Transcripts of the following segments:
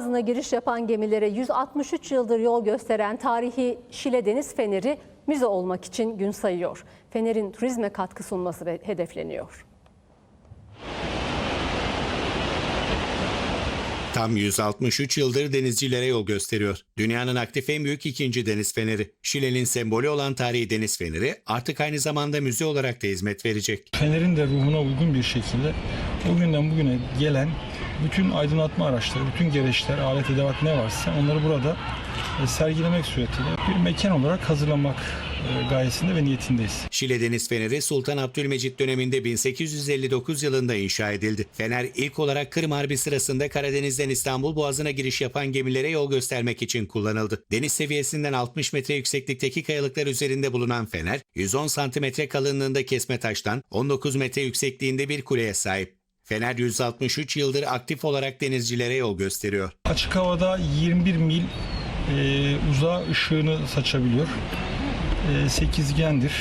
Boğazına giriş yapan gemilere 163 yıldır yol gösteren tarihi Şile Deniz Feneri müze olmak için gün sayıyor. Fener'in turizme katkı sunması hedefleniyor. Tam 163 yıldır denizcilere yol gösteriyor. Dünyanın aktif en büyük ikinci deniz feneri. Şile'nin sembolü olan tarihi deniz feneri artık aynı zamanda müze olarak da hizmet verecek. Fener'in de ruhuna uygun bir şekilde o günden bugüne gelen bütün aydınlatma araçları, bütün gereçler, alet edevat ne varsa onları burada e, sergilemek suretiyle bir mekan olarak hazırlamak gayesinde ve niyetindeyiz. Şile Deniz Feneri Sultan Abdülmecit döneminde 1859 yılında inşa edildi. Fener ilk olarak Kırım Harbi sırasında Karadeniz'den İstanbul Boğazı'na giriş yapan gemilere yol göstermek için kullanıldı. Deniz seviyesinden 60 metre yükseklikteki kayalıklar üzerinde bulunan fener, 110 santimetre kalınlığında kesme taştan 19 metre yüksekliğinde bir kuleye sahip. Fener 163 yıldır aktif olarak denizcilere yol gösteriyor. Açık havada 21 mil e, uzağa ışığını saçabiliyor. E, sekizgendir.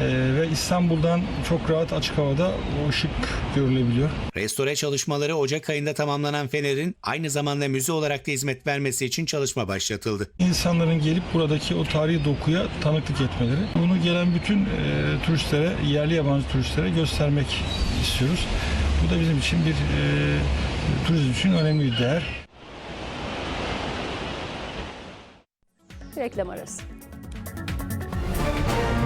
E, ve İstanbul'dan çok rahat açık havada o ışık görülebiliyor. Restore çalışmaları Ocak ayında tamamlanan Fener'in aynı zamanda müze olarak da hizmet vermesi için çalışma başlatıldı. İnsanların gelip buradaki o tarihi dokuya tanıklık etmeleri. Bunu gelen bütün e, turistlere, yerli yabancı turistlere göstermek istiyoruz. Bu da bizim için bir e, turizm için önemli bir değer. Reklam arası. Thank you.